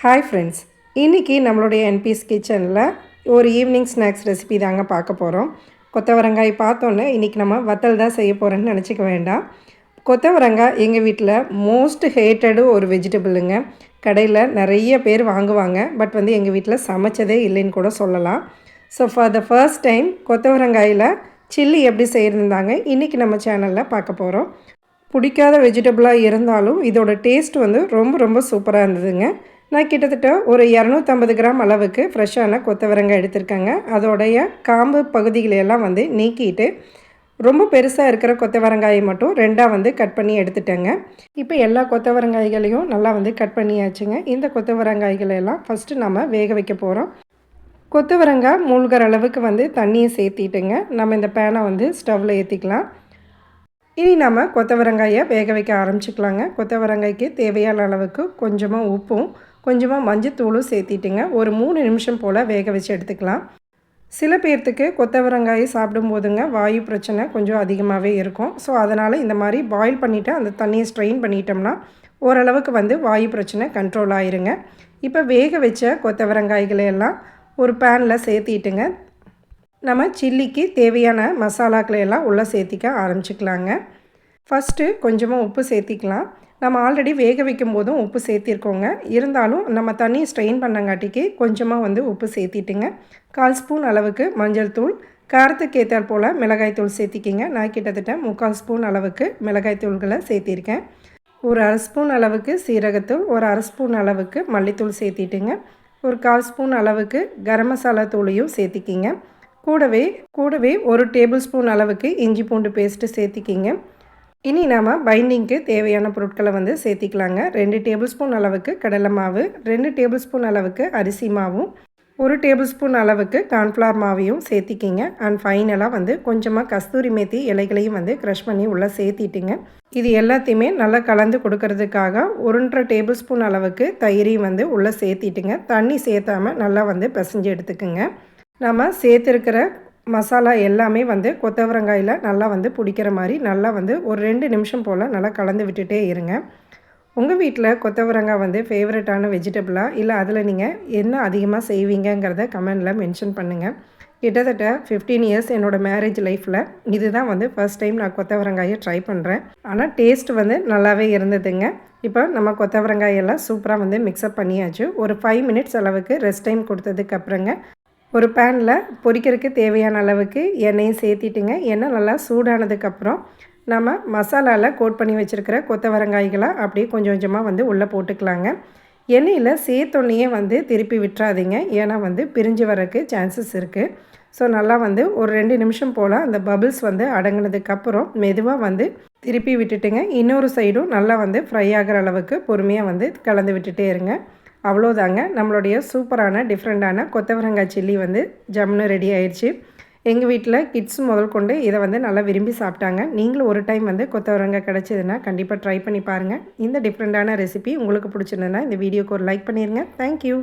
Hi friends இன்றைக்கி நம்மளுடைய NPS கிச்சனில் ஒரு ஈவினிங் ஸ்நாக்ஸ் ரெசிபி தாங்க பார்க்க போகிறோம் கொத்தவரங்காய் பார்த்தோன்னே இன்றைக்கி நம்ம வத்தல் தான் செய்ய போகிறோன்னு நினச்சிக்க வேண்டாம். கொத்தவரங்காய் எங்கள் வீட்டில் மோஸ்ட் ஹேட்டடு ஒரு வெஜிடபிளுங்க கடையில் நிறைய பேர் வாங்குவாங்க. பட் வந்து எங்கள் வீட்டில் சமைச்சதே இல்லைன்னு கூட சொல்லலாம். So for the first time கொத்தவரங்காயில் chilli எப்படி செய்யிருந்தாங்க இன்றைக்கி நம்ம சேனலில் பார்க்க போகிறோம் பிடிக்காத வெஜிடபிளாக இருந்தாலும் இதோட டேஸ்ட் வந்து ரொம்ப ரொம்ப சூப்பராக இருந்ததுங்க. நான் கிட்டத்தட்ட ஒரு இரநூத்தம்பது கிராம் அளவுக்கு ஃப்ரெஷ்ஷான கொத்தவரங்காய் எடுத்திருக்கேங்க. அதோடைய காம்பு பகுதிகளையெல்லாம் வந்து நீக்கிட்டு ரொம்ப பெருசாக இருக்கிற கொத்தவரங்காயை மட்டும் ரெண்டாக வந்து கட் பண்ணி எடுத்துட்டேங்க. இப்போ எல்லா கொத்தவரங்காய்களையும் நல்லா வந்து கட் பண்ணியாச்சுங்க. இந்த கொத்தவரங்காய்களெல்லாம் ஃபஸ்ட்டு நம்ம வேக வைக்க போகிறோம் கொத்தவரங்காய் மூழ்கிற அளவுக்கு வந்து தண்ணியை சேர்த்திட்டுங்க. நம்ம இந்த பேனை வந்து ஸ்டவ்வில் ஏற்றிக்கலாம் இனி நம்ம கொத்தவரங்காயை வேக வைக்க ஆரம்பிச்சுக்கலாங்க. கொத்தவரங்காய்க்கு தேவையான அளவுக்கு கொஞ்சமாக உப்பும் கொஞ்சமாக மஞ்சத்தூளும் சேர்த்திட்டுங்க. ஒரு மூணு நிமிஷம் போல் வேக வச்சு எடுத்துக்கலாம். சில பேர்த்துக்கு கொத்தவரங்காய் சாப்பிடும்போதுங்க வாயு பிரச்சனை கொஞ்சம் அதிகமாகவே இருக்கும். ஸோ அதனால் இந்த மாதிரி பாயில் பண்ணிவிட்டு அந்த தண்ணியை ஸ்ட்ரெயின் பண்ணிட்டோம்னா ஓரளவுக்கு வந்து வாயு பிரச்சனை கண்ட்ரோல் ஆயிருங்க. இப்போ வேக வச்ச கொத்தவரங்காய்களை எல்லாம் ஒரு பேனில் சேர்த்திட்டுங்க. நம்ம சில்லிக்கு தேவையான மசாலாக்களை எல்லாம் உள்ளே சேர்த்திக்க ஆரம்பிச்சிக்கலாங்க. ஃபஸ்ட்டு கொஞ்சமாக உப்பு சேர்த்திக்கலாம். நம்ம ஆல்ரெடி வேக வைக்கும் போதும் உப்பு சேர்த்திருக்கோங்க. இருந்தாலும் நம்ம தண்ணி ஸ்ட்ரெயின் பண்ணங்காட்டிக்கு கொஞ்சமாக வந்து உப்பு சேர்த்திட்டுங்க. கால் ஸ்பூன் அளவுக்கு மஞ்சள் தூள். காரத்துக்கு ஏற்றால் போல் மிளகாய் தூள் சேர்த்திக்கிங்க. நான் கிட்டத்தட்ட முக்கால் ஸ்பூன் அளவுக்கு மிளகாய்த்தூள்களை சேர்த்திருக்கேன். ஒரு அரை ஸ்பூன் அளவுக்கு சீரகத்தூள். ஒரு அரை ஸ்பூன் அளவுக்கு மல்லித்தூள் சேர்த்திட்டுங்க. ஒரு கால் ஸ்பூன் அளவுக்கு கரம் மசாலா தூளையும் சேர்த்திக்கிங்க. கூடவே கூடவே ஒரு டேபிள் ஸ்பூன் அளவுக்கு இஞ்சி பூண்டு பேஸ்ட்டு சேர்த்திக்கிங்க. இனி நாம் பைண்டிங்க்கு தேவையான பொருட்களை வந்து சேர்த்திக்கலாங்க. ரெண்டு டேபிள் ஸ்பூன் அளவுக்கு கடலை மாவு ரெண்டு டேபிள் ஸ்பூன் அளவுக்கு அரிசி மாவும் ஒரு டேபிள் ஸ்பூன் அளவுக்கு கார்ன்ஃப்ளவர் மாவையும் சேர்த்திக்கிங்க. அண்ட் ஃபைனலாக வந்து கொஞ்சமாக கஸ்தூரி மேத்தி இலைகளையும் வந்து க்ரஷ் பண்ணி உள்ளே சேர்த்திட்டுங்க. இது எல்லாத்தையுமே நல்லா கலந்து கொடுக்கறதுக்காக ஒன்றரை டேபிள் ஸ்பூன் அளவுக்கு தயிரையும் வந்து உள்ளே சேர்த்திட்டுங்க. தண்ணி சேர்த்தாமல் நல்லா வந்து பிசைஞ்சு எடுத்துக்குங்க. நம்ம சேர்த்துருக்கிற மசாலா எல்லாமே வந்து கொத்தவரங்காயில் நல்லா வந்து பிடிக்கிற மாதிரி நல்லா வந்து ஒரு ரெண்டு நிமிஷம் போல் நல்லா கலந்து விட்டுட்டே இருங்க. உங்கள் வீட்டில் கொத்தவரங்காய் வந்து ஃபேவரட்டான வெஜிடபிளாக இல்லை அதில் நீங்கள் என்ன அதிகமாக செய்வீங்கங்கிறத கமெண்டில் மென்ஷன் பண்ணுங்கள் கிட்டத்தட்ட ஃபிஃப்டீன் இயர்ஸ் என்னோடய மேரேஜ் லைஃப்பில் இதுதான் வந்து ஃபர்ஸ்ட் டைம் நான் கொத்தவரங்காயை ட்ரை பண்ணுறேன் ஆனால் டேஸ்ட் வந்து நல்லாவே இருந்ததுங்க. இப்போ நம்ம கொத்தவரங்காயெல்லாம் சூப்பராக வந்து மிக்ஸப் பண்ணியாச்சு. ஒரு ஃபைவ் மினிட்ஸ் அளவுக்கு ரெஸ்ட் டைம் கொடுத்ததுக்கு அப்புறங்க ஒரு பேனில் பொரிக்கிறதுக்கு தேவையான அளவுக்கு எண்ணெயும் சேர்த்திட்டுங்க. எண்ணெய் நல்லா சூடானதுக்கப்புறம் நம்ம மசாலாவில் கோட் பண்ணி வச்சுருக்கிற கொத்தவரங்காய்களை அப்படியே கொஞ்சம் கொஞ்சமாக வந்து உள்ளே போட்டுக்கலாங்க. எண்ணெயில் சேர்த்தொன்னையே வந்து திருப்பி விட்டுறாதீங்க. ஏன்னா வந்து பிரிஞ்சு வரக்கு சான்சஸ் இருக்குது ஸோ நல்லா வந்து ஒரு ரெண்டு நிமிஷம் போல் அந்த பபிள்ஸ் வந்து அடங்கினதுக்கப்புறம் மெதுவாக வந்து திருப்பி விட்டுட்டுங்க. இன்னொரு சைடும் நல்லா வந்து ஃப்ரை ஆகிற அளவுக்கு பொறுமையாக வந்து கலந்து விட்டுட்டே இருங்க. அவ்வளோதாங்க. நம்மளுடைய சூப்பரான டிஃப்ரெண்ட்டான கொத்தவரங்காய் சில்லி வந்து ஜம்னு ரெடி ஆயிடுச்சு. எங்கள் வீட்டில் கிட்ஸ் முதல் கொண்டு இதை வந்து நல்லா விரும்பி சாப்பிட்டாங்க. நீங்களும் ஒரு டைம் வந்து கொத்தவரங்காய் கிடச்சிதுன்னா கண்டிப்பாக ட்ரை பண்ணி பாருங்கள் இந்த டிஃப்ரெண்ட்டான ரெசிபி உங்களுக்கு பிடிச்சிருந்ததுன்னா இந்த வீடியோக்கு ஒரு லைக் பண்ணிடுங்க தேங்க்யூ